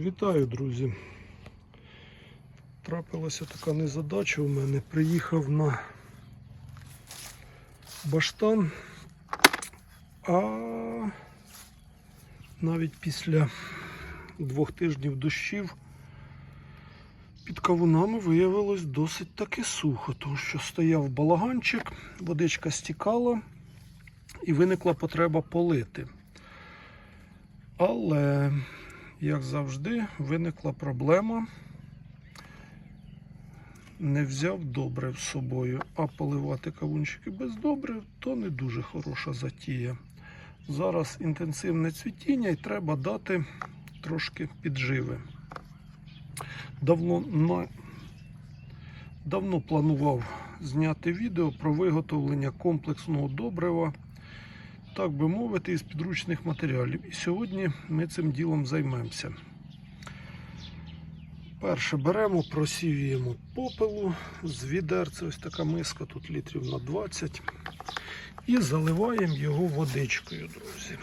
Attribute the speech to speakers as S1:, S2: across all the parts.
S1: Вітаю, друзі. Трапилася така незадача у мене. Приїхав на баштан, а навіть після двох тижнів дощів під кавунами виявилось досить таки сухо, тому що стояв балаганчик, водичка стікала і виникла потреба полити. Але як завжди, виникла проблема. Не взяв добрив з собою, а поливати кавунчики без добрив то не дуже хороша затія. Зараз інтенсивне цвітіння і треба дати трошки підживи. Давно, на... Давно планував зняти відео про виготовлення комплексного добрива так би мовити, із підручних матеріалів. І сьогодні ми цим ділом займемося. Перше беремо, просіюємо попелу з відерця, ось така миска, тут літрів на 20. І заливаємо його водичкою, друзі.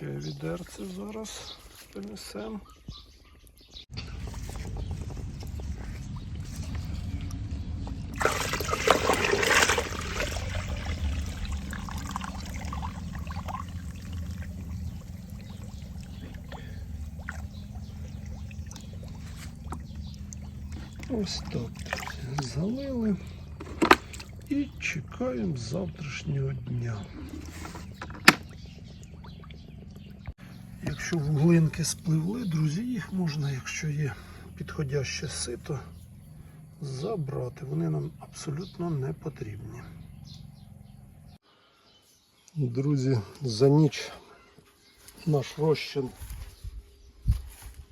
S1: Ще відерце зараз принесемо. Ось так, залили і чекаємо завтрашнього дня. Якщо вуглинки спливли, друзі, їх можна, якщо є підходяще сито, забрати. Вони нам абсолютно не потрібні. Друзі, за ніч наш розчин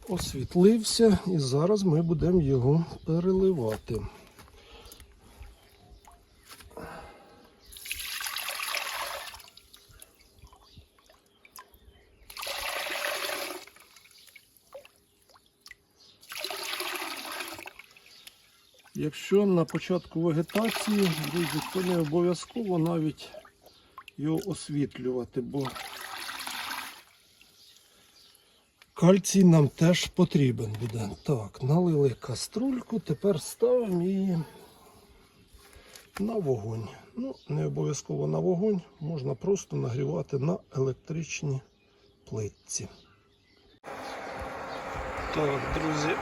S1: освітлився і зараз ми будемо його переливати. Якщо на початку вегетації, друзі, то не обов'язково навіть його освітлювати, бо кальцій нам теж потрібен буде. Так, налили каструльку, тепер ставимо її на вогонь. Ну, не обов'язково на вогонь, можна просто нагрівати на електричній плитці. Так, друзі,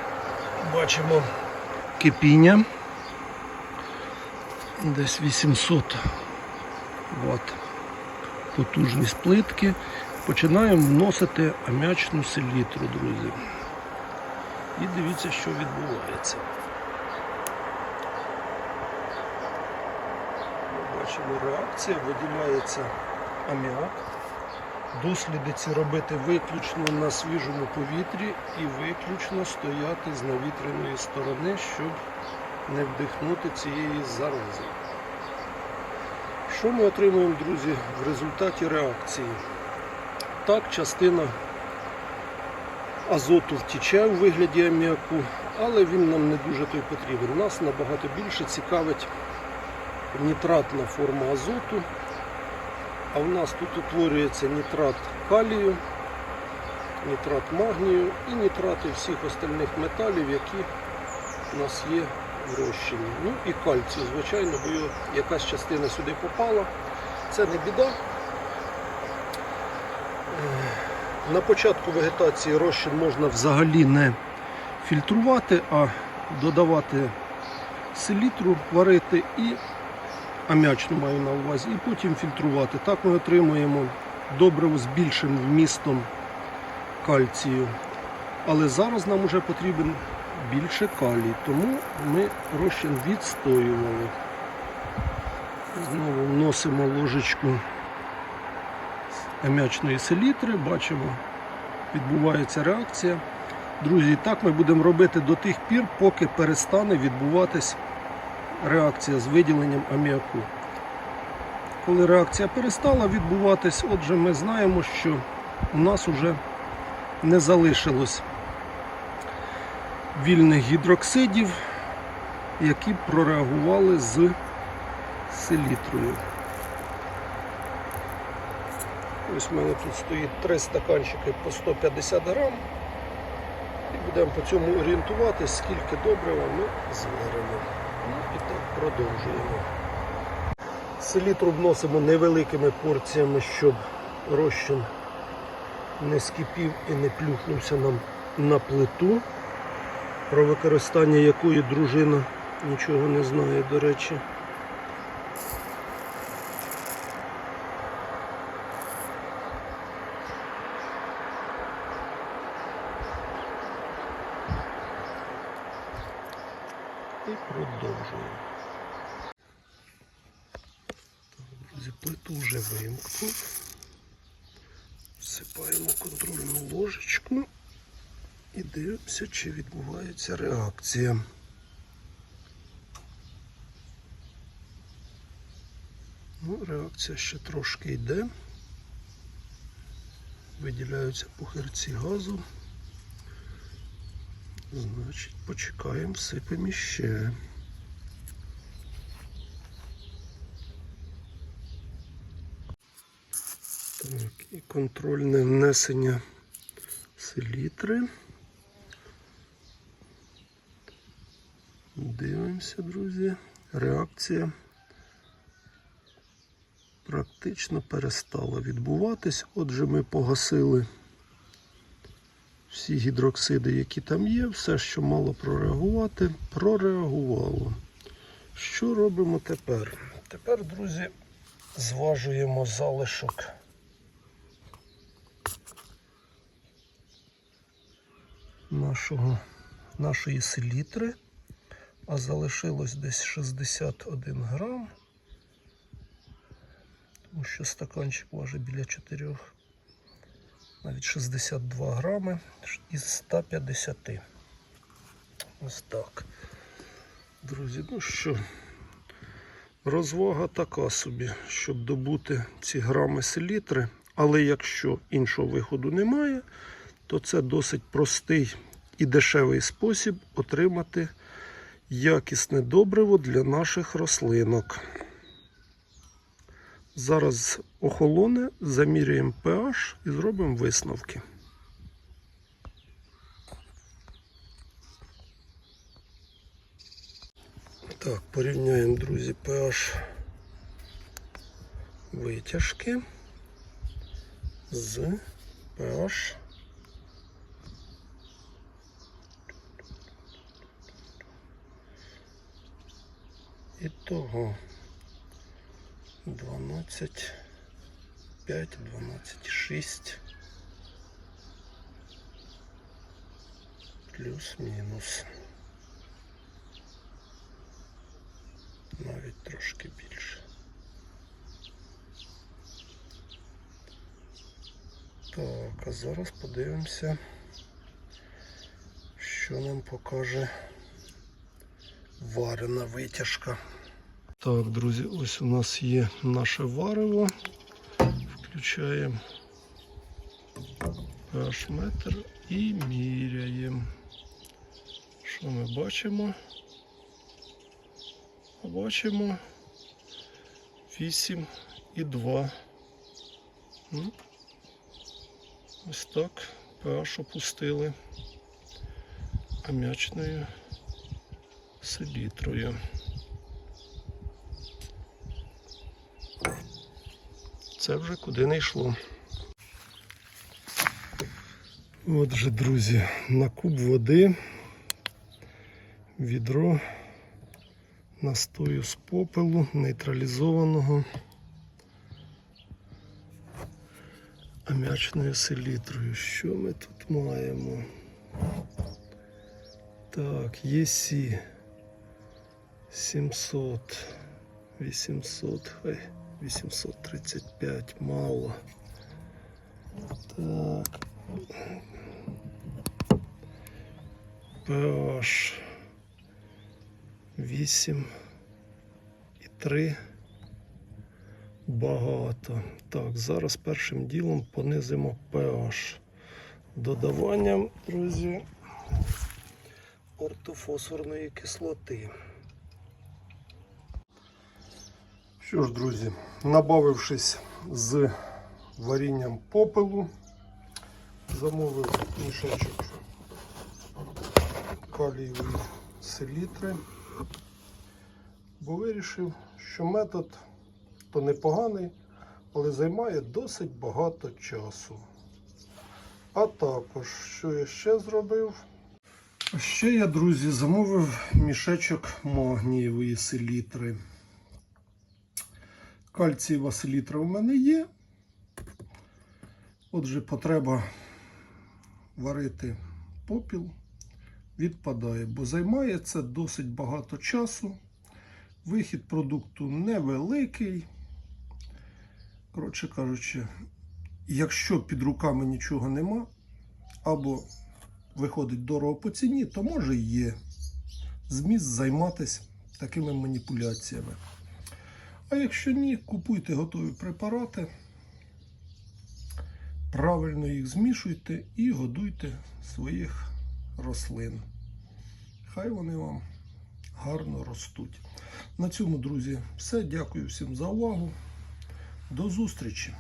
S1: бачимо кипіння. Десь 800 Вт потужність плитки. Починаємо вносити ам'ячну селітру, друзі. І дивіться, що відбувається. Ми бачимо реакція, виділяється аміак. Досліди ці робити виключно на свіжому повітрі і виключно стояти з навітреної сторони, щоб не вдихнути цієї зарази. Що ми отримуємо, друзі, в результаті реакції? Так, частина азоту втіче у вигляді аміаку, але він нам не дуже той потрібен. Нас набагато більше цікавить нітратна форма азоту. А в нас тут утворюється нітрат калію, нітрат магнію і нітрати всіх остальних металів, які у нас є в розчині. Ну і кальцію, звичайно, бо якась частина сюди попала. Це не біда. Е, На початку вегетації розчин можна взагалі не фільтрувати, а додавати селітру, варити і ам'ячну маю на увазі, і потім фільтрувати. Так ми отримуємо добриво з більшим вмістом кальцію. Але зараз нам вже потрібен більше калій, тому ми розчин відстоювали. Знову вносимо ложечку ам'ячної селітри, бачимо, відбувається реакція. Друзі, так ми будемо робити до тих пір, поки перестане відбуватись реакція з виділенням аміаку. Коли реакція перестала відбуватись, отже, ми знаємо, що у нас вже не залишилось вільних гідроксидів, які прореагували з селітрою. Ось в мене тут стоїть три стаканчики по 150 грам. І будемо по цьому орієнтуватись, скільки добрива ми зваримо. Ну, і так продовжуємо. Селітру вносимо невеликими порціями, щоб розчин не скипів і не плюхнувся нам на плиту, про використання якої дружина нічого не знає, до речі. І продовжуємо. Друзі, плиту вже вимкнув. Всипаємо контрольну ложечку і дивимося, чи відбувається реакція. Ну, реакція ще трошки йде. Виділяються пухирці газу. Значить, почекаємо, всипемо ще. Так, і контрольне внесення селітри. Дивимося, друзі. Реакція практично перестала відбуватись. Отже, ми погасили всі гідроксиди, які там є, все, що мало прореагувати, прореагувало. Що робимо тепер? Тепер, друзі, зважуємо залишок. Нашого, нашої селітри, а залишилось десь 61 грам, тому що стаканчик важить біля 4 навіть 62 грами із 150. Ось так. Друзі, ну що, розвага така собі, щоб добути ці грами селітри, але якщо іншого виходу немає, то це досить простий і дешевий спосіб отримати якісне добриво для наших рослинок. Зараз охолоне, заміряємо pH і зробимо висновки. Так, порівняємо, друзі, pH витяжки з pH і того. 12, 5, 12, 6. Плюс-мінус. Навіть трошки більше. Так, а зараз подивимося, що нам покаже варена витяжка. Так, друзі, ось у нас є наше варево. Включаємо pH метр і міряємо. Що ми бачимо? Бачимо 8 і 2. Ну, Ось так pH опустили ам'ячною селітрою. Це вже куди не йшло. Отже, друзі, на куб води відро настою з попелу нейтралізованого ам'ячною селітрою. Що ми тут маємо? Так, ЄСі 700, 800, хай 835 мало. Так. PH 8 і 3 багато. Так, зараз першим ділом понизимо PH. додаванням, друзі, ортофосфорної кислоти. Що ж, друзі, набавившись з варінням попелу, замовив мішечок калієвої селітри, бо вирішив, що метод то непоганий, але займає досить багато часу. А також, що я ще зробив? Ще я, друзі, замовив мішечок магнієвої селітри. Кальцієва селітра у мене є. Отже, потреба варити попіл відпадає, бо займає це досить багато часу. Вихід продукту невеликий. Коротше кажучи, якщо під руками нічого нема, або виходить дорого по ціні, то може і є зміст займатися такими маніпуляціями. А якщо ні, купуйте готові препарати, правильно їх змішуйте і годуйте своїх рослин. Хай вони вам гарно ростуть. На цьому, друзі, все. Дякую всім за увагу. До зустрічі!